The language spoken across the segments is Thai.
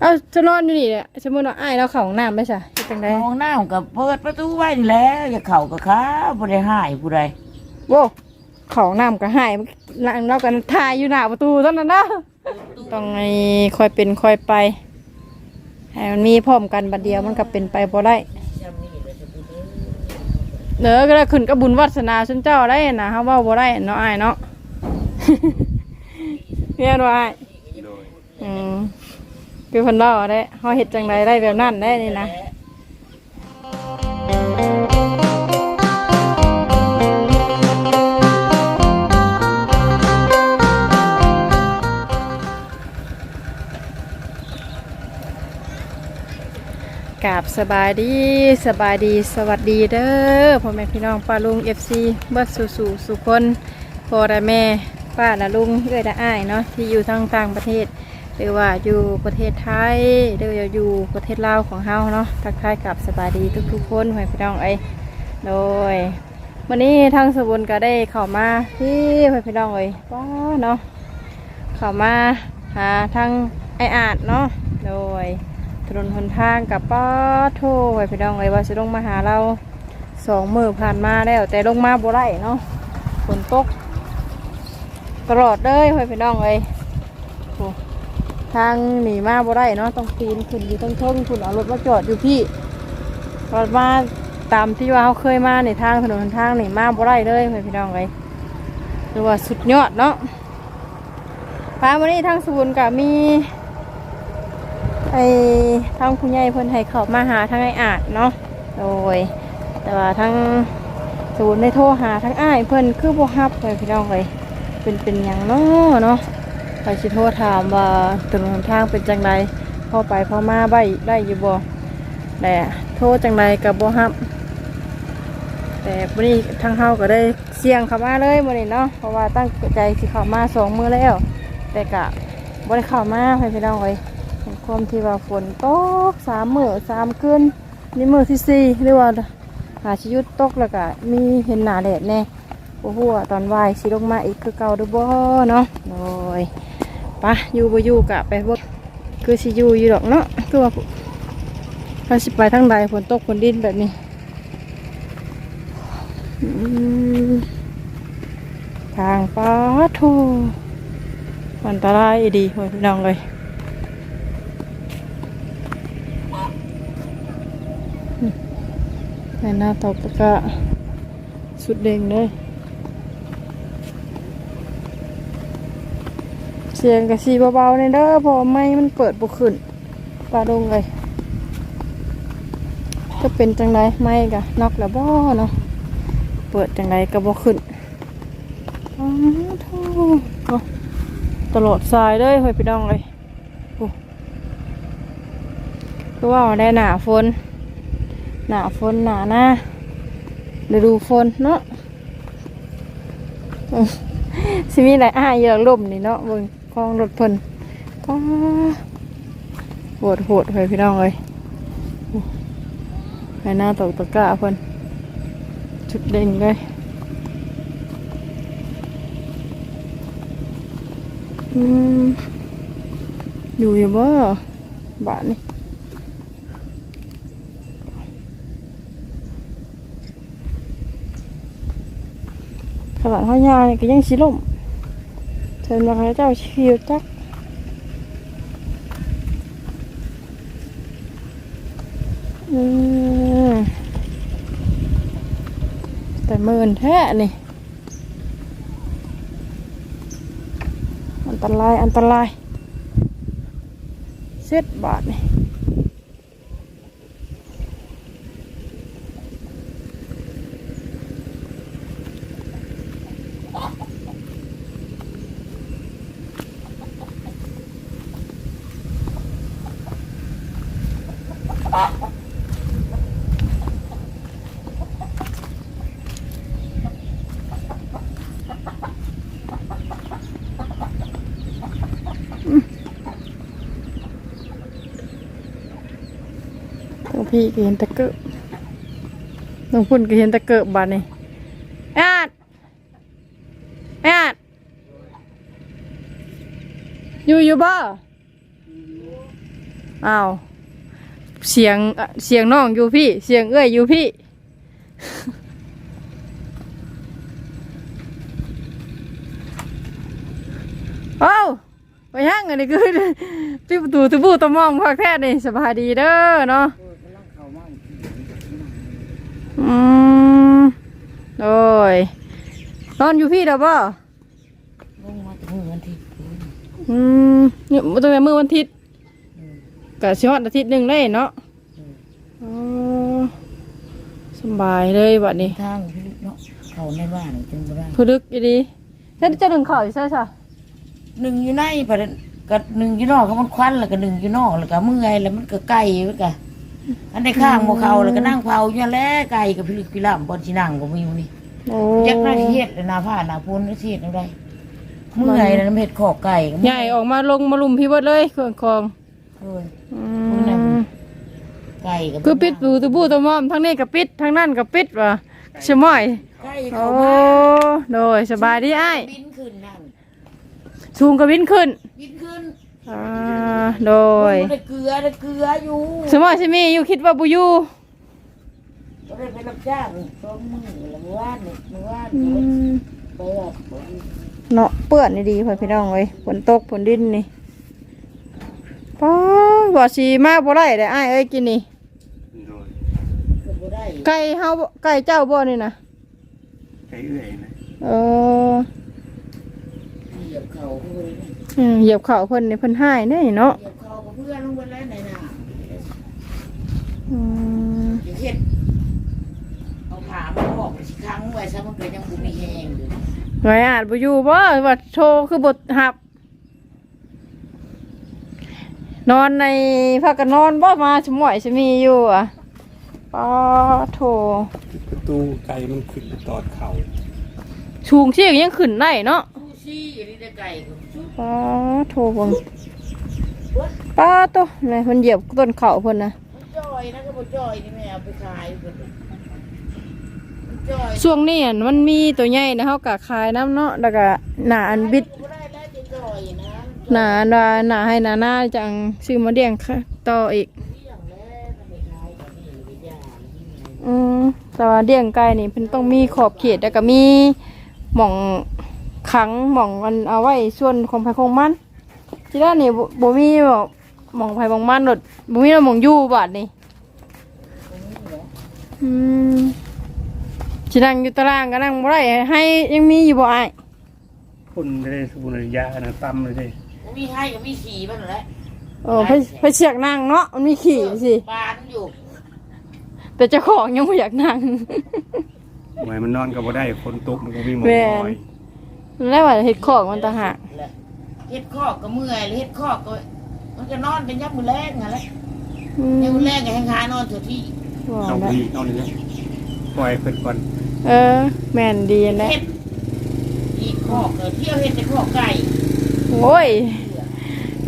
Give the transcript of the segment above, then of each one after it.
เอ้าจะนอนอยู่นี่แหละสมมุติว่าอ้ายเราเข้าห้องน้ำไปซะเฮ็ดจังได๋ห้องน้ำกับเปิดประตูไว้นี่แหล้วอย่าเข้ากับข้าบ่ได้หายผู้ใดโว้เข้าห้องน้ำก็หายเรากันทายอยู่หน้าประตูเท่านั้นนะต้องให้ค่อยเป็นค่อยไปให้มันมีพร้อมกันบัดเดียวมันก็เป็นไปบ่ได้เด้อก็ได้ขึ้นกับบุญวัสนาชุนเจ้าได้นะเฮาเว้าบ่ได้เนาะอ้ายเนาะเรียนว่าอ้ายอืม คือเพิ่นเล่าได้เฮาเฮ็ดจังไดได้แบบนั้นได้นี่นะกราบสบายดีสบายดีสวัสดีเด้อพ่อแม่พี่น้องป้าลุง FC เบิดสู่สู่สุคนพ่อและแม่ป้าและลุงเอื้อยและอ้ายเนาะที่อยู่ทางต่างประเทศ หรือว่าอยู่ประเทศไทยหรือว่าอยู่ประเทศลาวของเฮาเนาะทักทายกับสบายดีทุกๆคนพ่อแม่พี่น้องเอ้ยโดยวันนี้ทางสบุนก็ได้เข้ามาที่พ่อแม่พี่น้องเอ้ยว้าเนาะเข้ามาหาทางไออาดเนาะโดยถนนหนทางกับป้าโทไว้พี่น้องเลยว่าจะลงมาหาเราสองมือผ่านมาแล้วแต่ลงมาบ่ได้เนาะฝนตกตลอดเลยไว้พี่น้องเอ้ ทางหนีมาบ่ได้เนาะต้องปีนขึ้นอยู่ต้องทงคุณเอารถมาจอดอยู่พี่รถมาตามที่ว่าเขาเคยมาในทางถนนทางหนีมาบ่ได้เลยพี่น้องเลยหรือว่าสุดยอดเนาะพาวันนี้ทางสบุนกับมีไอ้ทางคุณยายเพิ่นให้เขามาหาทางไอ้อาจเนาะโดยแต่ว่าทางศูนย์ได้โทรหาทางอ้ายเพิ่นคือบ่ฮับเลยพี่น้องเลยเป็นเป็นหยังเนาะเนาะ ไปสิโทรถามว่าถนนทางเป็นจังไดพอไปพ่อมาได้ได้อยู่บ่แต่โทรจังไดกับบ่ฮับ แต่วันนี้ทางเฮาก็ได้เสี่ยงเข้ามาเลยมื้อนี้เนาะเพราะว่าตั้งใจสิเข้ามาสองมือแล้ว แต่กะบ่ได้เข้ามาให้พี่น้องเลยเห็นความที่ว่าฝนตกสามมือสามคืนนี่มือที่สี่หรือว่าหาชิยุดตกแล้วก็มีเห็นหนาแดดแน่โอ้โหตอนวายสิลงมาอีกคือเก่าหรือบ่เนาะโอ้ย ปะอยู่บ่อยู่กะไปบ่คือสิอยู่อยู่ดอกเนาะคือว่าถ้าสิไปทางใดฝนตกฝนดินแบบนี้ทางป้าทูอันตรายดีพี่น้องเลยในหน้าตกกะสุดเด้งเลย เสียงกระสีเบาๆในเด้อพอไม่มันเปิดบุขึ้นปลาดงเลยจะเป็นจังไรไม่กะนอกแล้วบ่เนาะเปิดจังไรก็บ่ขึ้นอ้าวโธ่เนาะตลอดสายเลยเฮ้ยพี่น้องเลยโอ้คือว่าได้หนาฝนหนาฝนหนาหน้าฤดูฝนเนาะอืมสิมีอะไรอ้าเยอะลมนี่เนาะเบิ่ง คลองรถเพิ่นป้าโหดโหดเลยพี่น้องเลยโอ้ไปหน้าตกตะกร้าเพิ่นชุดเด่นเลยอืมอยู่อยู่บ่บ้านนี่ขนาดห้อยาเนี่ยก็ยังชิลม เชิญมาให้เจ้าชิวตักแต่เมินแท้นี่ อันตราย อันตรายเซ็ดบาทนี่ พี่ก็เห็นตะเกิบน้องพุ่นก็เห็นตะเกิบบาดนี่ไอ้อาดไอ้อาดอยู่อยู่บ่อ้าว เสียงอะเสียงน้องอยู่พี่ เสียงเอ้ยอยู่พี่เอ้าไปย่างอันนี้คือปิดประตูตะบูตะมองพักแท้นี่สบายดีเด้อเนาะเออกำลังเข้ามาอืมโอ้ยนอนอยู่พี่เด้อบ่ลงมาถึงวันที่อืมเนี่ยตั้งแต่มื้อวันอาทิตย์ ก็สิฮอดอาทิตย์หนึงได้เนาะอ๋อสำบายเลยบัดนี้ทางพี่เนาะเข้าในบ้านจึงบ่ได้ผู้ดึกอีดีถ้าจะหนึ่งข้าวอีกใช่ซะหนึ่งอยู่ในประเด็นก็หนึ่งอยู่นอกเขามันควันแล้วก็หนึ่งอยู่นอกแล้วก็เมื่อยแล้วมันก็ไก่มันก็อันในข้างบ่เขาแล้วก็นั่งเผาอยู่นั่นแหล้วไก่กับพี่ลึกพี่ล่ำบนที่นั่งก็มีอยู่นี่โอ้ยักษ์หน้าที่เฮ็ดเลยหนาผ้าหนาพ้นเฮ็ดเอาได้เมื่อยแล้วน้ำเฮ็ดขอกไก่ก็ใหญ่ออกมาลงมาลุมพี่เบิดเลยเครื่องคอง เอ้ยอืมื้อนั้นมไก่ก็คือปิดตูตะบูตะมอมทั้งนี้ก็ปิดทั้งนั้นก็ปิดว่ะชะม้อยไก่โอ้เข้ามาโดยสบายดีอ้ายบินขึ้นนั่นสูงก็วินขึ้นบินขึ้นอ่าโดยบ่ได้เกลือได้เกลืออยู่สมมติใช่มีอยู่คิดว่าบุยูบ่ได้ไปรับจ้างสองมื้อแล้วเมื่อวานนี่เมื่อวานอืนี่มไปแบบบ่มีเนาะเปื้อนนี่ดีพ่อพี่น้องเว้ยฝนตกฝนดินนี่ ป้าบ่สีมาบ่ได้เด้อ้ายเอ้ยกินนี่โดยก็บ่ได้ไก่เฮาบ่ไก่เจ้าบ่นี่นะไก่เอื่อยนะเออเหยียบเขาเพิ่นอืมเหยียบเข่าเพิ่นนี่เพิ่นหายแน่เนาะเหยียบเขากับเพื่อนลงไปแล้วไหนน่ะอืมอย่าเฮ็ดเอาผ้ามาพอกสิค้างไว้ซะมันก็ยังบ่มีแห้งอยู่หน่วยอาจบ่อยู่บ่ว่าโชว์คือบทหับ นอนในพากันนอนบ่มาสมอยสิมีอยู่อะป้าโถประตูไก่มันขึ้นตอดเข่าชูงเชียงยังขึ้นได้เนาะซูซี่อันนี้ได้ไก่ก็ซุปป้าโถเบิ่งป้าโตนี่เพิ่นเหยียบต้นเขาเพิ่นนะมันจ้อยนะก็บ่จ้อยนี่แม่เอาไปขายเพิ่นน่ะมันจ้อยช่วงนี้อันมันมีตัวใหญ่นะเฮาก็ขายน้ำเนาะแล้วก็หน้าอันบิด หนาอันาหนาให้หน้าหน้าจังซื้อมาเลี้ยงค่ะต่ออีกอืมแต่ว่าเลี้ยงไก่นี่เพิ่นต้องมีขอบเขตแล้วก็มีหม่องขังหม่องมันเอาไว้ส่วนของไผของมันที่ด้านนี่บ่บ่มีแบบหม่องไผของมันโดดบ่มีแล้วหม่องอยู่บาดนี่อืมสินั่งอยู่ตารางก็นั่งบ่ได้ให้ยังมีอยู่บ่อ้ายคนได้สมุนยานะตั้มเลย สิบ่มีให้ก็มีขี่มันนั่นแหละเออไปไปเชือกนั่งเนาะมันมีขี่สิบานอยู่แต่เจ้าของยังบ่อยากนั่ง หมายมันนอนก็บ่ได้คนตกมันก็มีหมอแม่นน้อยแล้วว่าเฮ็ดของมันต่างหากเฮ็ดคอกก็เมื่อยเฮ็ดคอกก็ มันก็นอนเป็นยักมือแรงนั่นแหละอืมยังมือแรงก็แห้งหานอนเถอะที่ว่าเอาแล้วดีเอาเนื้อปล่อยเพิ่นก่อนเออ แม่นดีนะเฮ็ดอีกคอกก็เที่ยวเฮ็ดแต่คอกไก่ โอ้ย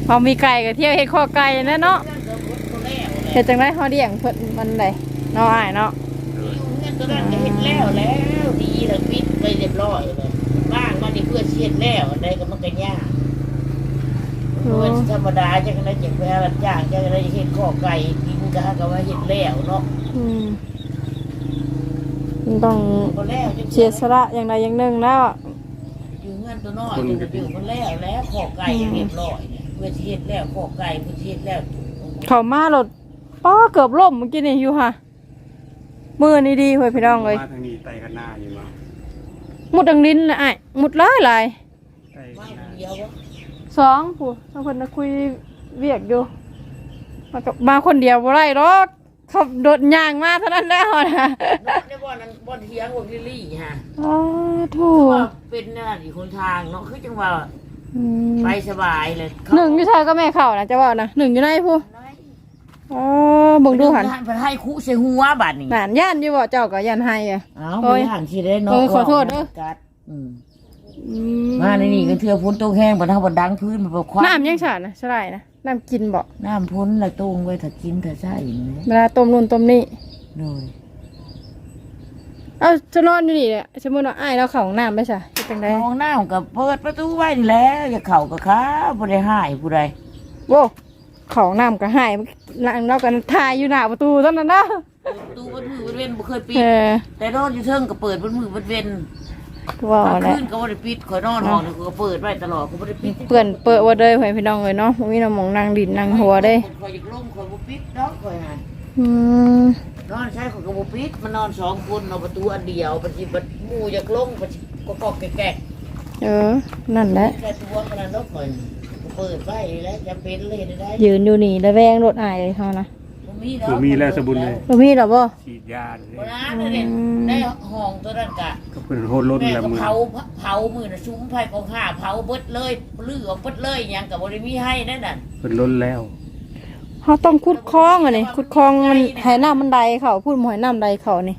พอมีไก่ก็เที่ยวเฮ็ดข้อไก่นะเนาะนั่นก็หมดตัวแล้วเฮ็ดจังได๋เฮาเลี้ยงเพิ่นมันได้เนาะอ้ายเนาะเงินตัวนั้นก็เฮ็ดแล้วแล้วดีแล้วปิดไปเรียบร้อยเลยบ้างมันนี่เพื่อเช็ดแล้วอันใดก็มันก็ยากโอ้มันธรรมดาจังได๋จังไปรับจ้างจังได๋เฮ็ดคอกไก่กินก็ก็ว่าเฮ็ดแล้วเนาะอืมมันต้องบ่แล้วจังเสียสละอย่างใดอย่างหนึ่งแล้ว อะอยู่เงินตัวน้อยอยู่อยู่มันแล้วแล้วคอกไก่เรียบร้อยเนี่ยเพื่อสิเฮ็ดแล้วคอกไก่เพื่อสิเฮ็ดแล้วเข้ามารถป้าเกือบล่มเมื่อกี้นี่อยู่ค่ะ มือนี่ดีเว้ยพี่น้องเลยมาทางนี้ไต่กันหน้าอยู่มามุดดังลิ้นนะอ้ายมุดหลายหลายไต่มากันหน้าเดียวบ่สองผู้บางคนน่ะคุยเวียกอยู่มากับมาคนเดียวบ่ได้หรอก ขับโดดย่างมาเท่านั้นแล้วนะนอนในบ่อนั้นบ่อนเทียงบ่ลิลลี่ฮะอ้าถูกว่าเป็นนั่นอีกคนทางเนาะคือจังว่าอืมไปสบายเลยหนึ่งอยู่ชายก็แม่เข่านะจะว่านะหนึ่งอยู่ไหนผู้อ๋อเบิ่งดูหันเพิ่นให้คุใส่หัวบัดนี้หนานย่านอยู่บ่เจ้าก็ย่านให้อะเอ้าโอ้บ่ยย่านสิได้เนาะเออขอโทษเด้อ กัดอืม อืมาในนี่ก็เทื่อพ้นตกแห้งบ่เท่าบ่ดังพื้นบ่บ่ควันน้ำยังฉาดนะสลายนะน้ำกินบ่น้ำพ้นละตรงไว้ถ้ากินถ้าใช้นี่เวลาต้มนู่นต้มนี่โดยเอ้าจะนอนอยู่นี่แหละสมมุติว่าอ้ายเราเข้าห้องน้ำไปซะสิเป็นไดห้องน้ำก็เปิดประตูไว้นี่แหล้วอย่าเข้าก็ค้าบ่ได้หายผู้ใดโว้เขาน้ำก็หายเราก็ถ่ายอยู่หน้าประตูเท่านั้นนะประตูบัดมือบัดเว้นบ่เคยปิดเออแต่นอนอยู่เทิงก็เปิดบัดมือบัดเว้น ว่ากลางแหละคืนก็บ่ได้ปิดข่อยนอนห้องนี่ก็เปิดไว้ตลอดก็บ่ได้ปิดเปื่อนเปิดว่าเด้อให้พี่น้องเลยเนาะบ่มีน้ำหมองนางดินนางหัวเด้ข่อยอยากลงข่อยบ่ปิดดอกข่อยหั่นอืมนอนใช้ข่อยก็บ่ปิดมันนอนสองคนเอาประตูอันเดียวบัดสิบัดหมู่อยากลงบัดสิก็กอกแกกเออ นั่นแหละๆแต่ตัวขนาดนกข่อยก็เปิดไว้แล้วจำเป็นเลยได้ ยืนอยู่นี่แล้วแวงรถอายเลยเฮานะบ่ มีดอกคือมีแล้วสมบุญเลยบ่มีดอกบ่ฉีดยาเลยบ่นะนั่นเองได้ห้องตัวนั้นกะก็เป็นโหดล้นแม่แล้วก็มือเผาเผามือน่ะซุ้มไฟกองห้าเผาเบิดเลยลื้อออกเบิดเลยหยังก็บ่ได้มีให้นั่นน่ะเป็นล้นแล้วเฮาต้องขุดคลองอะนี่ขุดคลองมันให้น้ำมันใดเข้าพูดหมอยน้ำใดเข้านี่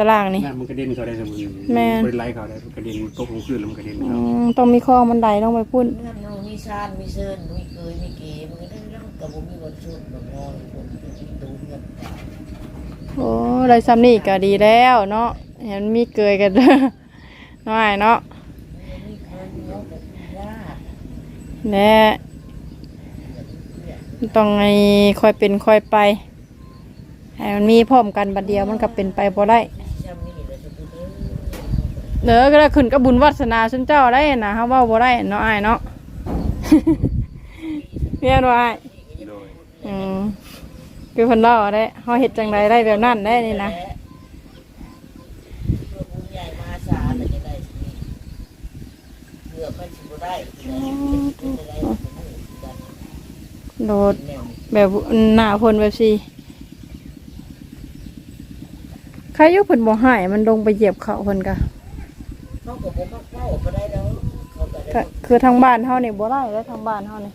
ตารางนี่น้ำมันกระเด็นเขาได้สมบุญแม่น เป็นไรเขาได้กระเด็นตกลงคืนแล้วมันกระเด็นอืเขามต้องมีคลองมันใดลงไปพุ่นนั่นเรามีซานมีเซินมีเกยมีเกมันก็ได้เรื่องกับบ่มีวันสุดบ่นอนคนที่ตูเงินตาย โอ้ได้ซ้ำนี่ก็ดีแล้วเนาะเห็นมีเกยกันน้อยเนาะมีคนเนาะแบบยากแน่ต้องไงค่อยเป็นค่อยไปให้มันมีพร้อมกันบัดเดียวมันก็เป็นไปบ่ได้จำนี่เลยจะพูดเด้อเด้อก็ได้ขึ้นกับบุญวัสนาชุนเจ้าได้นะเฮาเว้าบ่ได้เนาะอ้ายเนาะเรียนว่าอ้ายโดยอืม คือเพิ่นเล่าได้เฮาเฮ็ดจังไดได้แบบนั้นได้นี่นะเพื่อบุญใหญ่มหาศาลแล้วจะได้สิเพื่อมันสิบ่ได้จะได้บ่ได้กันโดด แนวแบบหน้าเพิ่นแบบสิใครอยู่เพิ่นบ่ให้มันลงไปเหยียบเขาเพิ่นก็เขาก็บ่มักเว้าบ่ได้ดอกเขาก็ก็ได้คือทางบ้านเฮานี่บ่ได้แล้วทางบ้านเฮานี่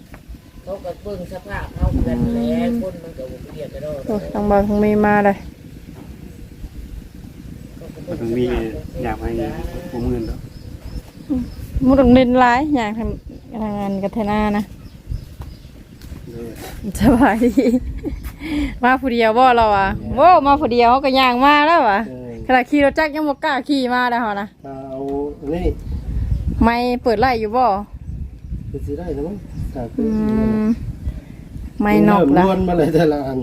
เขาก็เบิ่งสภาพเขากันแหล้วคนมันก็บ่เปลี่ยนกันดอกโอ้ทางบ้านคงมีมาเลยก็ต้องมีอยากให้ผมเงินแล้วมุดงเล่นหลายอย่างทำทางงานกับเทนานะโดยสบายดีมาผู้เดียวบ่เราอะโว้มาผู้เดียวเขาก็ย่างมาแล้วอะขณะขี่รถจักรยังบ่กล้าขี่มาแล้วเหรอนะเอานี่ไม่เปิดไล่อยู่บ่ คือสิได้แล้วมั้งแต่คือือมไม่นอกเริ่ละล้วนมาเลยแต่ละอัน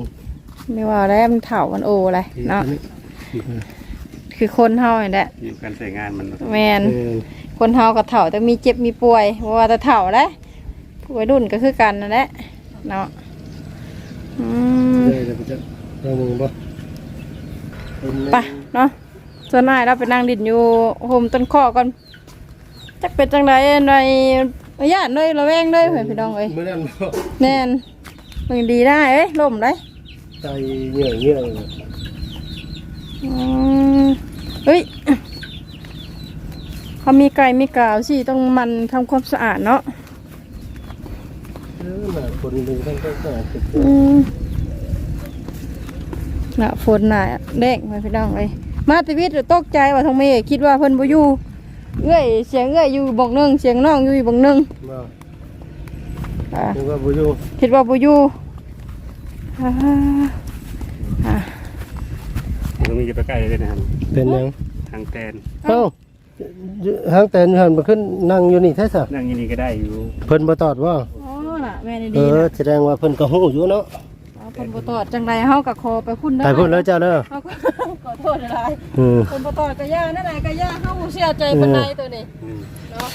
ไม่ว่าแล้วมันเถ่ามันโอเลยเนาะคือคนเฮานี่แหละอยู่การใส่งานมันแมนเออคนเฮากับเถ่าแต่มีเจ็บมีป่วยเพราะว่าแต่เถ่าแหละวัยรุ่นก็คือกันนั่นแหละเนาะอืมเลยเดี๋ยวไปจะเรามึงบ่เป็นไปเนาะส่วนนายเราไปนั่งดินอยู่โฮมต้นข้อก่อนจักเป็นจังไดใน ญาติเลยระแวงเลยเพื่อนพี่น้องเอ้ยเมื่อนั้นบ่แน่นมึงดีได้เอ้ยล่มได้ใจเหนื่อยเหนื่อยอืมเฮ้ยเขามีไก่มีกาวสิต้องมันทำความสะอาดเนาะเออน่ะคนหนึ่งต้องต้องต้องติดอืมน่ะฝนน่ะเด็กมาพี่น้องเอ้ยมาแติวิทย์ตกใจว่าทางเมย์คิดว่าเพิ่นบ่อยู่ เอ้ยเสียงเอ้ยอยู่บักหนึงเสียงน้องอยู่อีกบักหนึงบ่อ่านึกว่าบ่อยู่คิดว่าบ่อยู่อ่าอ่าต้องมีจะไปใกล้เลยนะครับเป็นหยังทางแตนเอ้าหางแต่นหันมาขึ้นนั่งอยู่นี่แท้ซะนั่งอยี่นี่ก็ได้อยู่เพิ่นบ่ตอดว่าอ๋อน่ะแม่นี่เอดีอนะแสดงว่าเพิ่นก็ฮู้อยู่เนาะเอาเพิ่นบ่ตอดจังไดเฮาก็ขอไปพุ่นเด้อไปพุ่นแล้วเจ้าเด้อเฮาก็ ขอโทษหลายอืมเพิ่นบ่ตอดก็ย่านั่นน่ะก็ย่าเฮาบ่เชื่อใจปานใดตัวนี้อืมเนาะ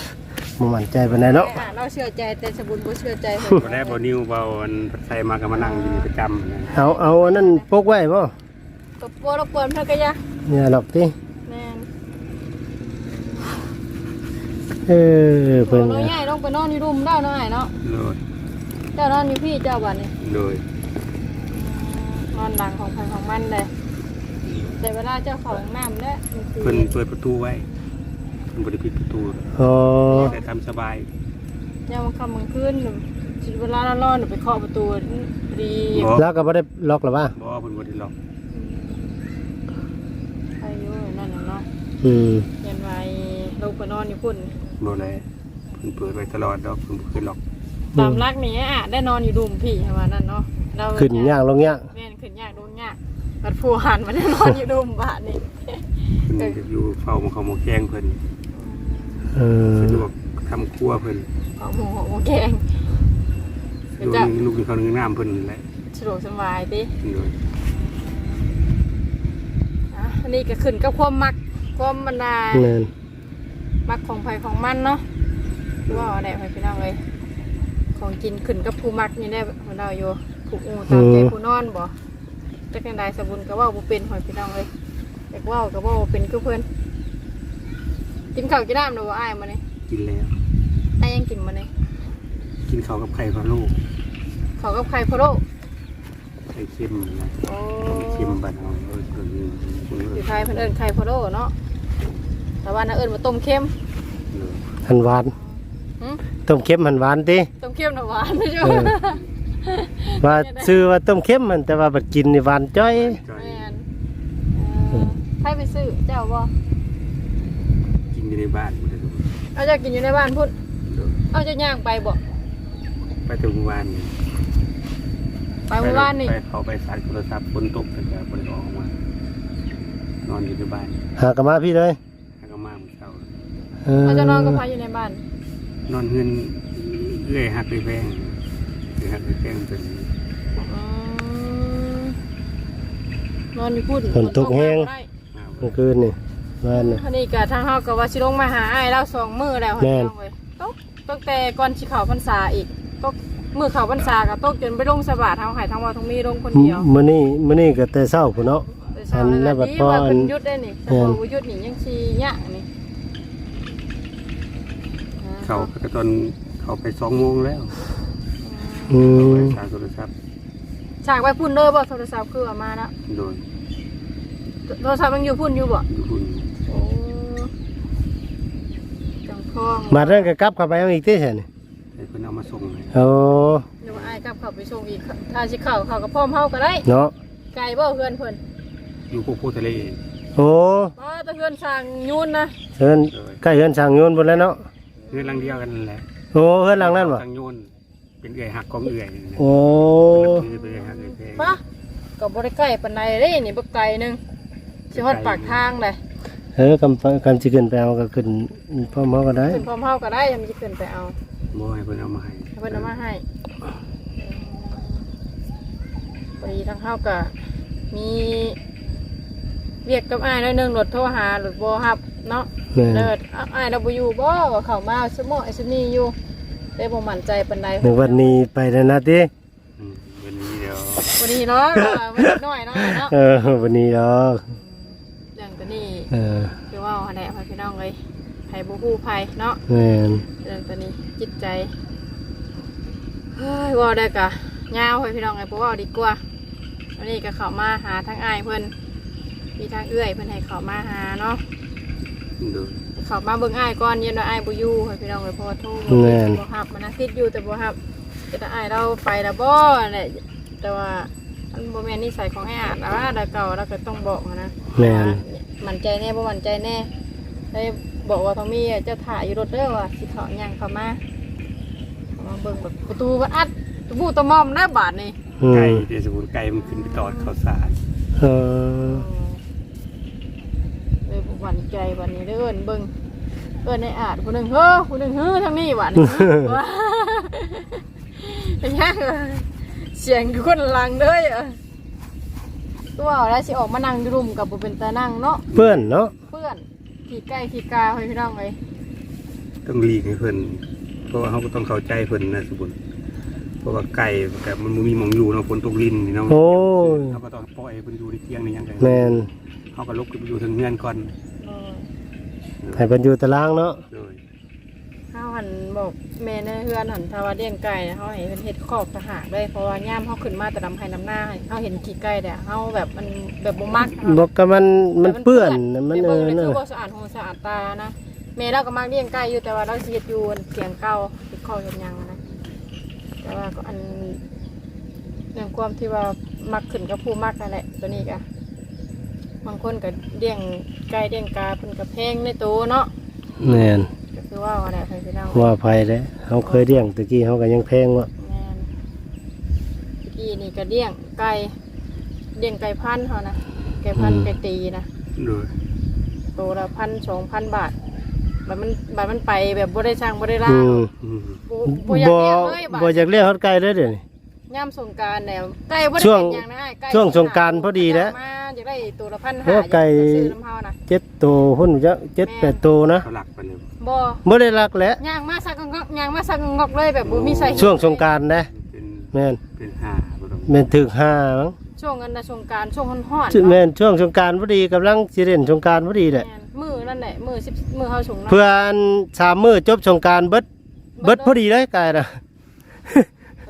บ่มั่นใจปานใดเนาะอ่าเราเชื่อใจแต่สบุญบ่เชื่อใจเพิ่นบ่ได้บ่นิ้วเบาอันใส่มาก็มานั่งอยู่นี่ประจำนะเอาเอาอันนั้นปกไว้บ่ก็บ่รบกวนเพิ่นก็ย่าเนี่ยหรอกติแม่นเออเพิ่นน้อยใหญ่ลงไปนอนอยู่รุมได้เนาะอ้ายเนาะโดยเจ้านอนอยู่พี่เจ้าบัดนี้โดยนอนหลังของใครของมันเลย แต่เวลาเจ้าของน้ำเนี่ยมันคือเพิ่นเปิดประตูไว้เพิ่นบ่ได้ปิดประตูอ๋อได้ทำสบายยามมันค่ำมันขึ้นสิเวลาเรานอนหนูไปเคาะประตูดีบ่แล้วก็บ่ได้ล็อกหรอวะบ่เพิ่นบ่ได้ล็อกไปอยู่นั่นน่ะเนาะอืมเย็นไว้ลงไปนอนอยู่พุ่นบ่เลยเพิ่นเปิดไว้ตลอดดอกเพิ่นบ่เคยล็อกตามรักนี่อะได้นอนอยู่ดุมพี่ประมาณนั้นเนาะเราขึ้นย่างลงย่างแม่นขึ้นยากลงยาก บัดผู้หันมาได้นอนอยู่ดุมบาทนี่เพิ่นจะอยู่เฝ้าหมเขาหมอแกงเพิ่นเออสะดวกทำครัวเพิ่นเอาหมูหมูแกงสเป็นดูเจ้านี่ลูกเขานึงน้ำเพิ่นนั่นแหละสะดวกสบายติโดยอะอันนี้ก็ขึ้นกับความมักความบรรดาแม่นมักของไผของมันเนาะว่าเอาได้ไปพี่น้องเลยของกินขึ้นกับผู้มักนี่ได้ของเราอยู่ผูกอูตามใจผู้นอนบ่ จักจังใดสบุญก็เว่าบ่เป็นหอยพี่น้องเลยแต่เว่าก็เว่าบ่เป็นคือเพิ่นกินข้าวกินน้ำเนาะบ่อ้ายมานี่กินแล้ว อ้ายยังกินมานี่กินข้าวกับไข่พะโล้ข้าวกับไข่พะโล้ไข่เค็มนะโอ้เค็มบ้านเราเออตัวนี้คุณเออยู่อไทยเพิ่นเอิ้นไข่พะโล้เนาะแต่ว่าน่ะเอิ้นว่าต้มเค็มเออหันหวานหึต้มเค็มหันหวานติต้มเค็มน่ะหวานใช่เอไหมอ ว่าชื่อว่าต้มเค็มมันแต่ว่าบัดกินนี่หวานจ้อย จอยแม่นเออใครไปซื้อเจ้าบ่กินอยู่ในบ้านหมดเลยเอาจะกินอยู่ในบ้านพุ่นเออเอาจะย่างไปบ่ไปถึงวันนี่ไปเมื่อวานนี่ไปเขาไปสายโทรศัพท์ฝนตกแต่ก็บ่ได้ออกมานอนอยู่ในบ้านหากนมาพี่เลยแล้วก็มาเมื่อเช้าเออเขาจะนอนกับพายอยู่ในบ้านนอนเฮือนเอื้อยหักเลยแพง เอื้อยหักเลยแพงจนอืมนอนอยู่พุ่นฝนตกแห้ง ได้มาเมื่อคืนนี่บ้านนี่อันนี้ก็ทางเฮาก็ว่าสิลงมาหาอ้ายเราสองมื้อแล้วแม่นพี่น้องเว้ยตกตั้งแต่ก่อนสิเข้าพรรษาอีกตกมื้อเข้าพรรษาก็ตกจนไปลงสบาทเฮาให้ทั้งว่าทั้งมีลงคนเดียว มื้อนี้มื้อนี้ก็แต่เช้าพุ่นเนาะ แต่เช้าอันนั้แล้วนบัดดีพอว่าอัเพิ่นนหยุดได้นี่แต่แม่นบ่หยุดนี่ยังสิยากนี่เขาก็ตอนเขาไปสองโมงแล้ว อืเขามไปสายโทรศัพท์ฉากไปพุ่นเด้อบ่โทรศัพท์คือเอามาแล้วโดยโทรศัพท์ยังอยู่พุ่นอยู่บ่อยู่หุ่นโอ้จังพองมาเรื่องก็กลับเข้าไปเอาอีกติซั่นนี่ให้เพิ่นเอามาส่งให้โอ้เดี๋ยวอายกลับเข้าไปส่งอีกถ้าสิเข้าเข้ากับพ่อมเฮาก็ได้ เนาะไกลบ่เพื่อนเพิ่นอยู่พวกผู้ทะเลโอ้อ๋อแต่เพื่อนสั่งยูนนะเฮือนใกล้เฮือนสร้างโยนพุ่นแล้วเนาะเฮือนหลังเดียวกันนั่นแหละโอ้เฮือนหลังนั้นบ่ทางโยน เป็นเอื้อยหักของเอื้อยนี่นะโอ้คือเป็นเอื้อยหักเอื้อยแพงปะก็บ่ได้ใกล้ปานใดเด้นี่บ่ไกลหนึงสิฮอดปากทางเลยเออกำกำสิขึ้นไปเอาก็ขึ้นพร้อมเฮาก็ได้ ขึ้นพร้อมเฮาก็ได้ยังสิขึ้นไปเอาบ่ให้เพิ่นเอามาให้ให้เพิ่นเอามาให้พอดีทางเฮาก็มีเรียกกับอ้ายหน่อยหนึงรถโทรหารถบ่รับเนาะแม่น เลิศอ้าวอ้ายเราบ่อยู่บ่ว่าเข้ามาสมอไอ้สนี่อยู่ ได้บ่มั่นใจปานใดนึกวันนี้ไปแล้วนะติอืมวันนี้เดี๋ยววันนี้เนาะก็วันนี้น้อยเนาะเนาะเออวันนี้ดอกเรื่องตัวนี้เออคือว่าแหละพ่อพี่น้องเลยไผบ่ฮู้ไผเนาะแม่นเรื่องตัวนี้จิตใจเฮ้ยเว่าได้กะยาวพ่อพี่น้องเลยบ่เว้าดีกว่าวันนี้ก็เข้ามาหาทางอ้ายเพิ่นมีทางเอื้อยเพิ่นให้เข้ามาหาเนาะโดย เข้ามาเบิ่งอ้ายก่อนเย็นว่าอ้ายบ่อยู่พ่อพี่น้องเลยเพราะว่าโทรบ่ติดบ่รับมันน่ะติดอยู่แต่บ่รับจะได้อ้ายเราไปแล้วบ่นั่นแหละแต่ว่าอันบ่แม่นนิสัยของไอ้อาจนะว่าแต่เก่าเราก็ต้องบอกหั้นนะแม่นมั่นใจแน่บ่มั่นใจแน่ได้บอกว่าทอมมี่เจะถ่ายอยู่รถเด้อว่าสิเขาย่างเข้ามาเข้ามาเบิ่งแบบประตูวัดอัดตะบูตะมอมหน้าบาทนี่อืไก่มเดี๋ยวสมมุติไก่มันขึ้นไปตอดข้าวสารเออเล ยบ่มั่นใจวันนี้เด้อเอิ้นเบิ่งเอิ้นในอาจผู้หนึงเฮ้อผู้หนึงเฮ้อทางนี้บาดนี้ว้าเป็นยังเสียงคือคนลังเด้อเออตัวเอาแล้วสิออกมานั่งอยู่รุมกับบ่เป็นตานั่งเนาะเพื่อนเนาะเพื่อนขี่ไก่ขี่กาให้พี่น้องเลยต้องหลีกให้เพิ่นเพราะว่าเขาก็ต้องเข้าใจเพิ่นนะสมมุติเพราะว่าไก่กับมันบ่มีหมองอยู่เนาะฝนตกลิ้นนี่เนาะโอ้ยเขาก็ต้องปล่อยให้เพิ่นอยู่ในเตียงนี่ยังไงแม่นเขาก็ลุกขึ้นไปอยู่ถึงเฮือนก่อน ให้เพิ่นอยู่ตารางเนาะโดยเขาหันบอกแม่ในเฮือนหันทาวาเลี้ยงไก่เนี่ยเขาเห็นเป็นเห็ดคอกทหารเลยเพราะว่าย่ามเขาขึ้นมาแต่ลำไห้น้ำหน้าเขาเห็นขี่ไก่เนี่ยเขาแบบมันแบบบ่มักบอกก็มันมันเปื้อนน่ะมันเอเอออเนาเนาะะสะอาดหูสะอาดตานะแม่เราก็มักเลี้ยงไก่อยู่แต่ว่าเราเสียดอยู่เสียงเก่าติดคอกเห็นยังนะแต่ว่าก็อันเรื่องความที่ว่ามักขึ้นกับผู้มักนั่นแหละตัวนี้ก็ บางคนก็เลี้ยงไก่เลี้ยงกาเพิ่นก็แพงในตัวเนาะแม่นก็คือว่าอะไรไปพี่น้องว่าภัยเด้เฮาเคยเลี้ยงตะกี้เฮาก็ยังแพงว่ะแม่นเมื่อกี้นี่ก็เลี้ยงไก่เลี้ยงไก่พันธุ์เขานะไก่พันธุ์ไก่ตีนะ โดยตัวละพันสองพันบาทบัดมันบัดมันไปแบบบ่ได้ช่างบ่ได้ล่าอืงมอืมบ่บ่อยากบ่เลี้ยงเลยบัดบ่อยากเลี้ยงฮอดไก่เลยเดี๋ยวนี้ ย่ำสงกรารเนี่ยไก่บ่ได้ช่วงเป็นอย่างนะไก่ช่วงสงกรานต์พอดีแล้วมาอยากได้ตัวละพันโอ้ห้าไก่อยากซื้อน้ำเฮานะเจ็ดตัวพุ่นจะเจ็ดแปดตัวนะเขาหลักไปเลยบ่บ่ได้รักแหล้วย่างมาสักงอกย่างมาสักงอกเลยแบบบ่มีใส่ช่วงสงกรารนะเป็นแม่นเป็นห้าบ่ต้องแม่นถึกห้ามั้งช่วงนั้นน่ะสงกรารช่วงฮ้อนๆซึ่งแม่นช่วงสงกรารพอดีกำลังสิเล่นสงกรารพอดีแหละ แม่นมื้อนั่นแหละมื้อ10มื้อเฮาสงนะเพื่อนสามมื้อจบสงกรารเบิดเบิดพอดีเลยกายนะ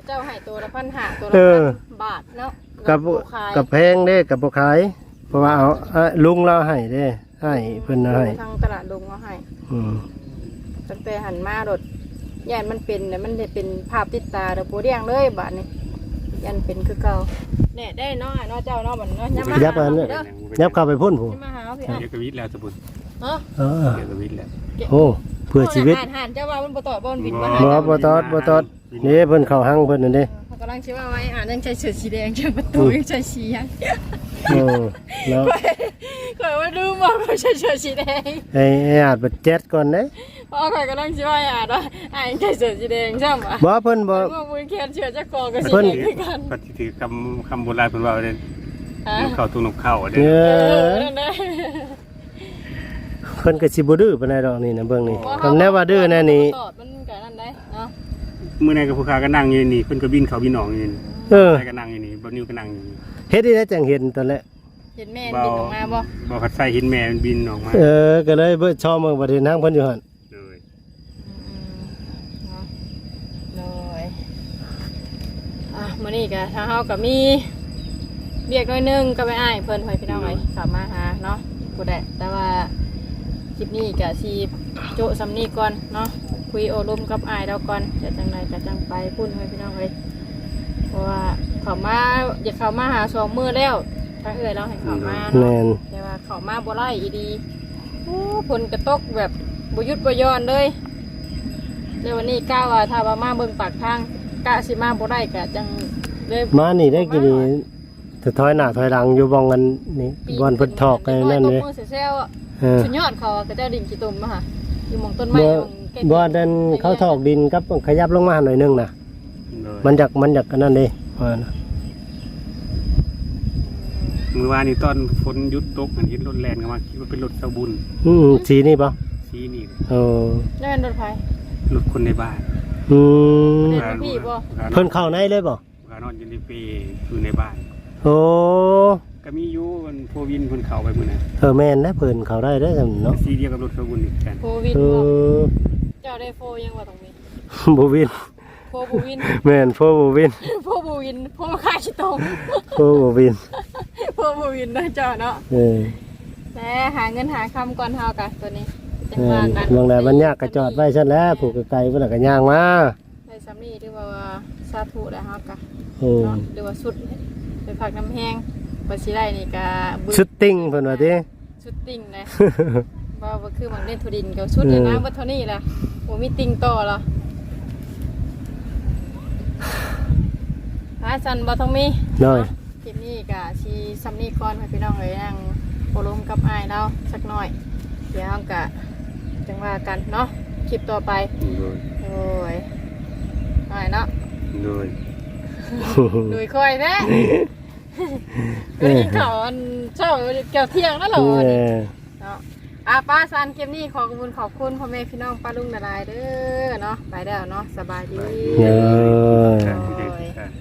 เขาเจ้าให้ตัวละพันห้าตัวเอละอพันบาทเนาะกับผู้ขายกับแพงเด้กับบ่ขาย เพราะว่าเอาเอาลุงเราให้เด้ให้เพิ่นเอาให้ทางตลาดลงเอาให้อืมตั้งแต่หันมาโดดยันมันเป็นน่ะมันได้เป็นภาพติดตาเด้อบ่เรียงเลยบาดนี้ยันเป็นคือเก่าแน่ได้เนาะเนาะเจ้าเนาะบัดเนาะยับมายับมาเนี่ยเด้อยับเข้าไปพุ่นผู้ยับมาหาพี่อะเกี่ยวกับวิทย์แล้วสมมุติเนาะเออเกี่ยวกับวิทย์แล้วโอ้ เพื่อชีวิตหันหันเจ้าว่ามันบ่ตอบบ่มันบินบ่มาหาบ่เจ้าบ่ตอดบ่ตอดนี่เพิ่นเข้าหังเพิ่นนั่นเด้เขากำลังคิดว่าไว้อ่านยังใช้เสื้อสีแดงใช้ประตูยังใช้สีหยังเออแล้วข่อยว่าดูมาเขาใช้เสื้อสีแดงไอ้ไอ้อาจบัดเจ็ดก่อนเด้เพราะข่อยกำลังคิดว่าอ่านว่าอ่านยังใช้เสื้อสีแดงใช่ไหมบ่เพิ่นบ่เมื่อมือแขนเสื้อจะกอกับสีเพิ่นแดงคือกันปฏิถือคำคำโบราณเพิ่นว่าเด้ฮะนกเข้าตุ้นกเข้าเด้เอเอออนั่นแหละ เพิ่นก็สิบ่ดื้อปานใดดอกนี่นะเบิ่งนี่คำแน่ว่าดื้อแน่นี่ตอบมันกันนั่นได้เนาะมื้อนั้นก็ผู้ค้าก็นั่งอยู่นี่เพิ่นก็บินเข้าบินออกอยู่นี่เออใส่ก็นั่งอยู่นี่บ่นิ้วก็นั่งอยู่นี่เฮ็ดได้จังเห็นตอนแรกเห็นแม่บินออกมาบ่บ่คัดใส่เห็นแม่มันบินออกมาเออก็เลยเบิ่งชอบเมืองประเทศนางเพิ่นอยู่หั่นเลยเนาะเลยอะมื้อนี้ก็ทางเฮาก็มีเรียกหน้อยหนึงก็ไปอ้ายเพิ่นไว้พี่น้องไว้สามมาหาเนาะกูได้แต่ว่า คลิปนี้ก็สิโจะซำนี้ก่อนเนาะคุยโอลมกับอ้ายเราก่อนจะจังไดก็จังไปพุ่นไว้พี่น้องไว้เพราะว่าเขามาอยากเข้ามาหาสองมื้อแล้วทางเอื้อยเราให้เข้ามาแม่เนาะนแต่ว่าเขามาบ่ไล่อีดีโอ้ฝนกระตกแบบบ่หยุดบ่หย่อนเลยเดี๋ยววันนี้ก้าวว่าถ้าว่ามาเบิ่งปากทางกะสิมาบ่ได้กะจังเลย มานี่ได้กี่นี่จะถอยหน้าถอยหลังอยู่บ้องกันนี่บอนเพิ่นทอกกันนั่นเลเลยยเซลล์อะ เออสุดยอดเขาอะก็เจ้าดิ่งขี้ตุ่มมาค่ะอยู่หมองต้นไม้บ่หม้องใกล้ๆบ่ดันเขาทอกดินกับขยับลงมาหน่อยนึงน่ะเลยมันอยากมันอยากกันนั่นเด้ว่านะมื้อวานนี่ตอนฝนหยุดตกอันเห็นรถแล่นเข้ามาคิดว่าเป็นรถเสาบุญอืมสีนี่ป่ะสีนี่เออนั่นเป็นรถไฟ รถคนในบ้านอืมเด็กพี่บ่ เพิ่นเข้าในเลยป่ะพานอนอยู่ในเปอยู่ในบ้าน โอ้ ก็มีอยู่มันโฟวินเพิ่นเข้าไปมื้อนั้นเออแม่นนะเพิ่นเข้าได้ได้อซั่นเนาะสีเดียวกับรถเสาบุญนี่กันโฟวินเอบ่อเจ้าได้โฟยังว่าตรงนี้บ่วินโฟบูวินแม่นโฟบ่วินโฟบูวินโฟมาขายขี้ตรงโฟบ่วินโฟบูวินนะเจ้าเนาะเออแต่หาเงินหาคำก่อนเฮากะตัวนี้จังแม่ว่านกันบางใดมันยากก็จอดไว้ซั่นแหล้วผูกไกลๆเพิ่นนะก็ย่างมาในซัมนี่หรือว่าสาธุแล้วเฮากะเออเนาะหรือว่าสุดไปผักน้ำแห้ง บ่สิได้นี่ก็บึ้ชุดติ้งเพิ่นว่าติสุดติ่งเลยว่าบ่คือมันเล่นทุดินก็สุดเลยนะบ่เท่านี้ล่ะบ่มีติ่งต่อหรอหาสันบ่ต้องมีน้อยคลิปนี้ก็สิซัมนี่ก่อนให้พี่น้องเอ้ยนั่งโอลมกับอ้ายเราสักหน่อย เดี๋ยวเฮาก็จังว่ากันเนาะคลิปต่อไป โดยโอ้ยหน่อยเนาะโดย ดุยคอยแท้ กินข้าวอันเช้าเกี่ยวเที่ยงนั่นเหรอเออเนาะอาป้าซันเกมนี้ขอขอบคุณขอบคุณพ่อแม่พี่น้องป้าลุงนาลายเด้อเนาะไปแล้วเนาะสบายดี เออการที่ได้การ